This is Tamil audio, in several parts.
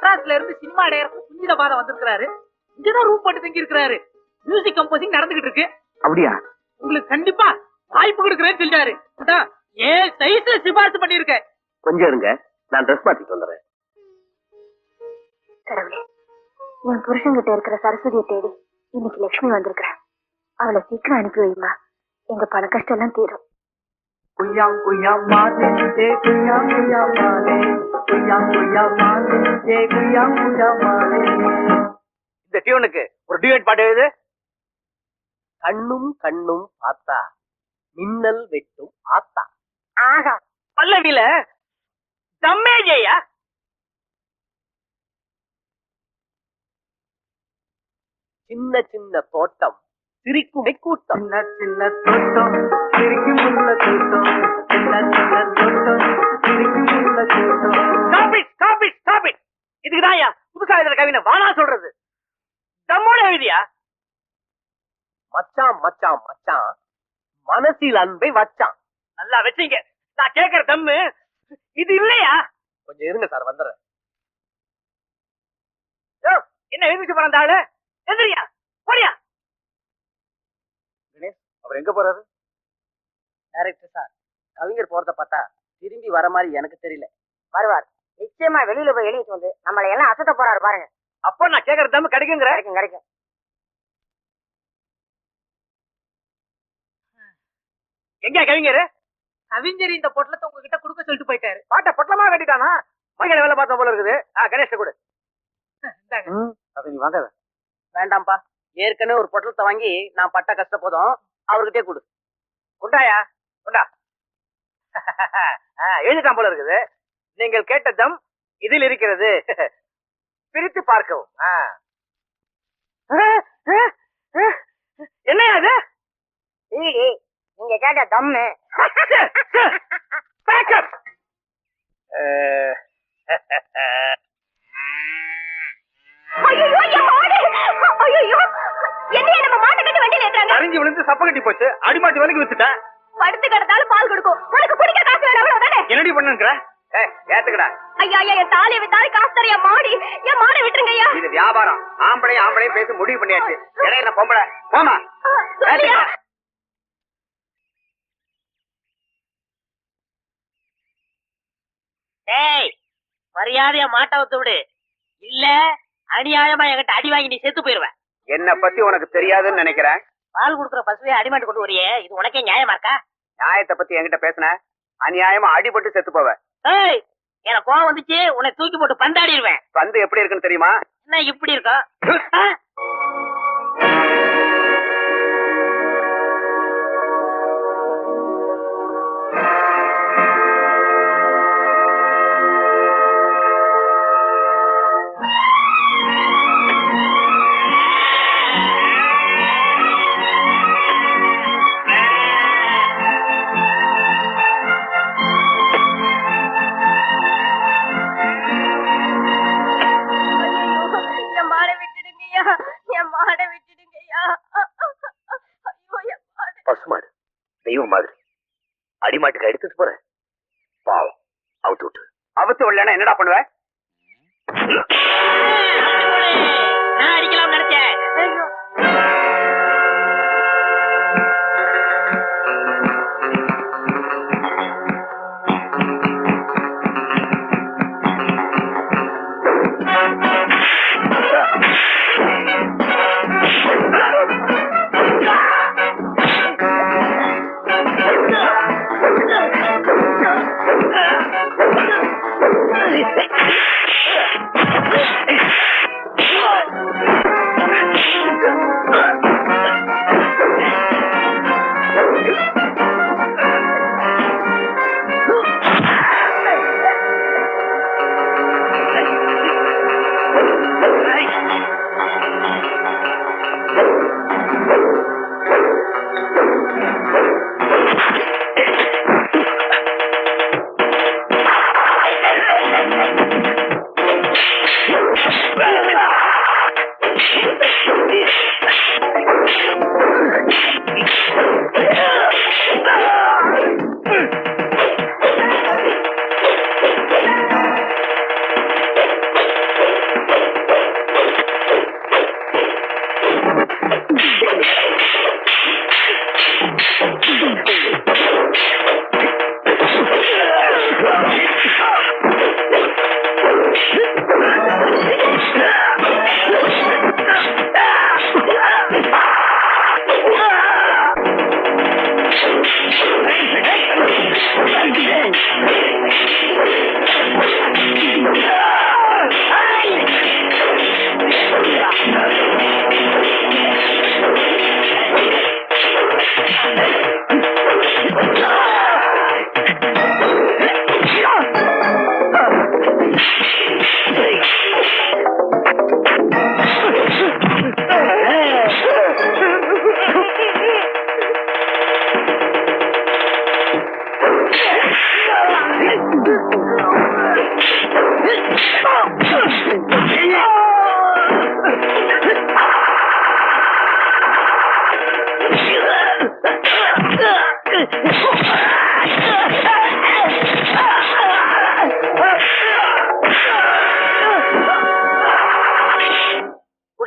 மெட்ராஸ்ல இருந்து சினிமா டைரக்டர் சுஞ்சித பாதம் வந்திருக்கிறாரு. இங்கதான் ரூம் போட்டு தங்கி இருக்கிறாரு மியூசிக் கம்போசிங் நடந்துகிட்டு இருக்கு. அப்படியா? உங்களுக்கு கண்டிப்பா வாய்ப்பு கொடுக்குறேன்னு சொல்லிட்டாரு. ஏன் சைஸ்ல சிபாரிசு பண்ணிருக்கேன் கொஞ்சம் இருங்க. நான் ட்ரெஸ் மாத்திட்டு வந்துடுறேன். கடவுளே என் புருஷன்கிட்ட இருக்கிற சரஸ்வதியை தேடி இன்னைக்கு லட்சுமி வந்திருக்கிறேன் அவளை சீக்கிரம் அனுப்பி வைமா. எங்க பண கஷ்டம் எல்லாம் தீரும். குய்யாம் குய்யாம் மாதே குய்யாம் குய்யாம் மாதே குய்யாம் குய்யாம் மாதே குய்யாம் குய்யாம் மாதே இந்த டியூனுக்கு ஒரு டியூட் பாட்டு எழுது. கண்ணும் கண்ணும் பார்த்தா மின்னல் வெட்டும் ஆத்தா. ஆகா பல்லவில தம்மேஜையா? சின்ன சின்ன தோட்டம் சிரிக்குமை கூட்டம் சின்ன சின்ன தோட்டம். சிரிக்கும் உள்ள தோட்டம். சின்ன சின்ன தோட்டம். சிரிக்கும் உள்ள ஸ்டாப் இட் ஸ்டாப் இட் இதுக்குதான் புதுசா எழுதுற கவினை வானா சொல்றது. தம்மோட எழுதியா? மச்சான் மச்சான் மச்சான். மனசில் அன்பை வச்சான். நல்லா வச்சீங்க. நான் கேக்குற தம்மு. இது இல்லையா? கொஞ்சம் இருங்க சார் வந்துடுறேன். யோ, என்ன எழுதிச்சு போற அந்த ஆளு? எந்திரியா? போடியா அவர் எங்க போறாரு? டைரக்டர் சார் கவிஞர் போறத பார்த்தா திரும்பி வர மாதிரி எனக்கு தெரியல. வருவார் நிச்சயமா வெளியில போய் எழுதிட்டு வந்து நம்மளை எல்லாம் அசத்த போறாரு பாருங்க. அப்ப நான் கேக்குற தம்மு கிடைக்குங்கிற? கிடைக்கும் கிடைக்கும். எங்க கவிஞர்? கவிஞர் இந்த பொட்டலத்தை உங்ககிட்ட கொடுக்க சொல்லிட்டு போயிட்டாரு. பாட்டை பொட்டலமா கட்டிட்டானா? மகிழ வேலை பார்த்த போல இருக்குது. ஆ கணேஷ் கொடு. அது நீ வாங்க வேண்டாம்ப்பா. ஏற்கனவே ஒரு பொட்டலத்தை வாங்கி நான் பட்ட கஷ்ட போதும். அவர்கிட்டே கொடு. குண்டாயா குண்டா எழுதிட்டான் போல இருக்குது. நீங்கள் கேட்ட தம் இதில் இருக்கிறது. பிரித்து பார்க்கவும். என்னையா அது நீங்க கேட்ட தம்மு Backup! சப்ப கட்டி போச்சு அடிமாட்டி வலிக்கு வித்துட்டேன். படுத்து கிடந்தாலும் பால் கொடுக்கும். உனக்கு குடிக்க காசு வேணும் அவ்வளவுதானே என்னடி பண்ணுங்கிற? ஏய் ஏத்துக்கடா. ஐயா ஐயா என் தாலியை வித்தாலும் காசு தரையா மாடி என் மாடை விட்டுருங்க ஐயா. இது வியாபாரம். ஆம்பளை ஆம்பளையும் பேசி முடிவு பண்ணியாச்சு. இடையில என்ன பொம்பளை போமா சொல்லியா? ஏய் மரியாதையா மாட்ட விட்டு விடு. இல்ல அநியாயமா என்கிட்ட அடி வாங்கி நீ செத்து போயிருவ. என்ன பத்தி உனக்கு தெரியாதுன்னு நினைக்கிறேன். பால் கொடுக்குற பசுவே அடிமாட்டு கொண்டு வரியே. இது உனக்கே நியாயமா இருக்கா? நியாயத்தை பத்தி என்கிட்ட பேசுன? அநியாயமா அடிபட்டு செத்து போவ. ஏய் எனக்கு கோவம் வந்துச்சு உன்னை தூக்கி போட்டு பந்தாடிடுவேன். பந்து எப்படி இருக்குன்னு தெரியுமா? என்ன இப்படி இருக்கும் தெய்வம் மாதிரி. அடிமாட்டுக்கு எடுத்துட்டு போற பாவம். அவுத்து விட்டு. அவத்து விடலன்னா என்னடா பண்ணுவ?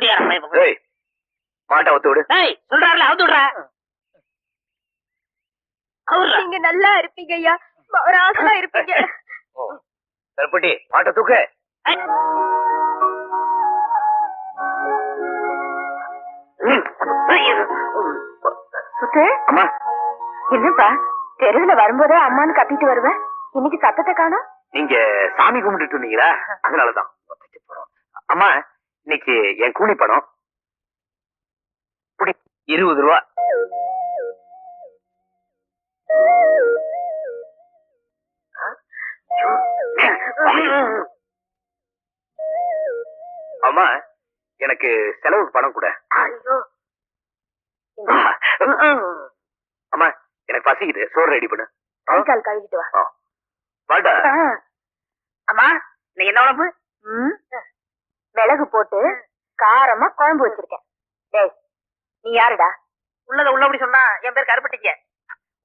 குடியாரம்மா இவங்க. ஏய் மாட்டை ஒத்து விடு. டேய் சொல்றாருல அவுத்து விடுறா. அவுர்றா நீங்க நல்லா இருப்பீங்க ஐயா. ராசா இருப்பீங்க. ஓ கருப்பட்டி மாட்டை தூக்கு. ம். சுத்து அம்மா. என்னப்பா? தெருவுல வரும்போதே அம்மான்னு கத்திட்டு வருவேன் இன்னைக்கு சத்தத்தை காணோம்? நீங்க சாமி கும்பிட்டுட்டு இருந்தீங்களா? அதனாலதான். அம்மா இன்னைக்கு என் கூலி பணம் புடி இருபது ரூபா. அம்மா எனக்கு செலவுக்கு பணம் கூட. அம்மா எனக்கு பசிக்குது. சோறு ரெடி பண்ணு. கால் கழுவிட்டு வா. வாடா. அம்மா நீ என்ன உடம்பு? ம். மிளகு போட்டு காரமா குழம்பு வச்சிருக்கேன். டேய் நீ யாருடா? உள்ளத உள்ளபடி சொன்னா என் பேர் கருப்பட்டிக்க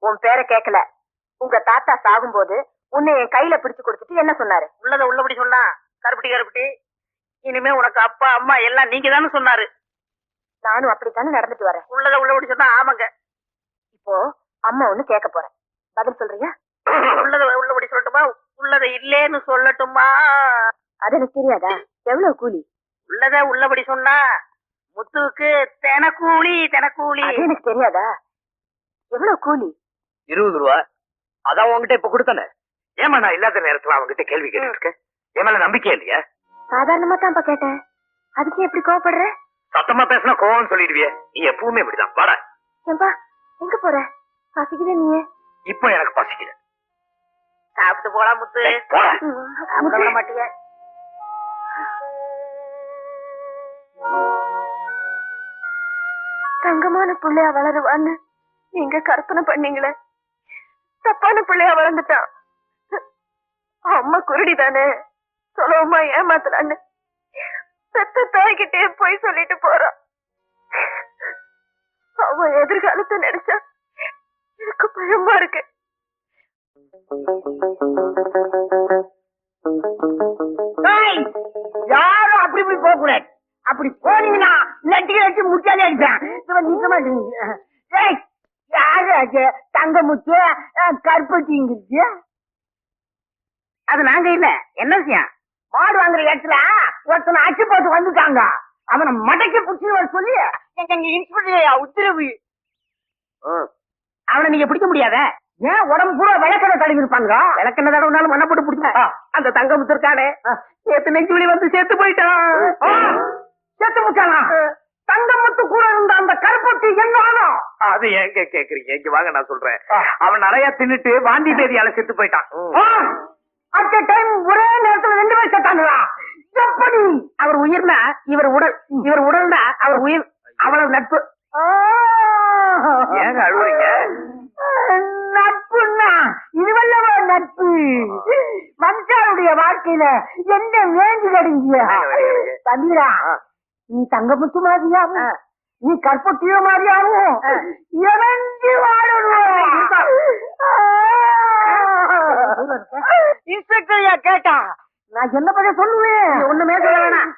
உன் பேரை கேட்கல உங்க தாத்தா சாகும்போது உன்னை என் கையில பிடிச்சு கொடுத்துட்டு என்ன சொன்னாரு? உள்ளத உள்ளபடி சொன்னா கருப்பட்டி கருப்பட்டி இனிமே உனக்கு அப்பா அம்மா எல்லாம் நீங்க தானே சொன்னாரு. நானும் அப்படித்தானே நடந்துட்டு வரேன். உள்ளத உள்ளபடி சொன்னா ஆமாங்க. இப்போ அம்மா ஒண்ணு கேட்க போறேன். பதில் சொல்றியா? உள்ளத உள்ளபடி சொல்லட்டுமா? உள்ளத இல்லேன்னு சொல்லட்டுமா? அது எனக்கு தெரியாதா? எவ்வளவு கூலி? உள்ளத உள்ளபடி சொன்னா முத்துவுக்கு தெனக்கூலி தெனக்கூலி. அது எனக்கு தெரியாதா? எவ்வளவு கூலி? இருபது ரூபா. அதான் உங்ககிட்ட இப்ப கொடுத்தனே. ஏமா நான் இல்லாத நேரத்துல அவங்ககிட்ட கேள்வி கேட்டுட்டு இருக்கேன்? என் மேல நம்பிக்கை இல்லையா? சாதாரணமா தான்ப்பா கேட்டேன். அதுக்கு எப்படி கோவப்படுற? சத்தமா பேசினா கோவம்னு சொல்லிடுவியே. நீ எப்பவுமே இப்படிதான். வாடா. ஏன்பா எங்க போற? பசிக்குதே நீயே. இப்போ எனக்கு பசிக்குது. சாப்பிட்டு போலாம் முத்து. சாப்பிட விட தங்கமான பிள்ளையா வளருவான்னு நீங்க கற்பனை பண்ணீங்களே. தப்பான பிள்ளையா வளர்ந்துட்டான் அம்மா குருடி தானே சொல்லவுமா ஏமாத்தலான்னு பெத்த தாய்கிட்டே போய் சொல்லிட்டு போறான் அவன் எதிர்காலத்தை நினைச்சா எனக்கு பயமா இருக்கு. யாரும் அப்படி இப்படி போக கூடாது அப்படி போனீங்கன்னா லட்டியை வச்சு முட்டாளி அடிப்பேன். நிக்க அது? தங்க முத்து கருப்பட்டிங்கிறது அது நாங்க இல்ல. என்ன விஷயம்? மாடு வாங்குற இடத்துல ஒருத்தனை அச்சு போட்டு வந்துட்டாங்க. அவனை மடக்கி புடிச்சு வர சொல்லி எங்க இன்ஸ்பெக்டர் உத்தரவு. அவனை நீங்க பிடிக்க முடியாத? ஏன் உடம்பு பூரா விளக்கணை தடவி இருப்பாங்க? விளக்கணை தடவினாலும் மண்ணை போட்டு பிடிச்ச அந்த தங்க முத்திருக்கானே நேத்து நெஞ்சு வலி வந்து செத்து போயிட்டான். செத்து முட்டானா தங்க முத்து கூட இருந்த அந்த கருப்பட்டி என்ன ஆனோம் அது ஏங்க கேக்குறீங்க? இங்க வாங்க நான் சொல்றேன். அவன் நிறைய தின்னுட்டு வாந்தி பேதியால செத்து போயிட்டான். அட் டைம் ஒரே நேரத்துல ரெண்டு பேர் செத்தாங்களா எப்படி? அவர் உயிர்னா இவர் உடல் இவர் உடல்னா அவர் உயிர் அவ்வளவு நட்பு. ஏங்க அழுவுறீங்க? நட்புன்னா இதுவல்லவா நட்பு? மனுஷாருடைய வாழ்க்கையில என்ன வேண்டி கிடைங்க தம்பிரா நீ தங்கமுத்து மாதிரியாவும் நீ கற்பட்டியோ மாதிரியாவும் இறங்கி இன்ஸ்பெக்டர் கேட்டா? நான் என்ன பண்ண சொல்லுவேன்? ஒண்ணுமே சொல்ல வேணாம்.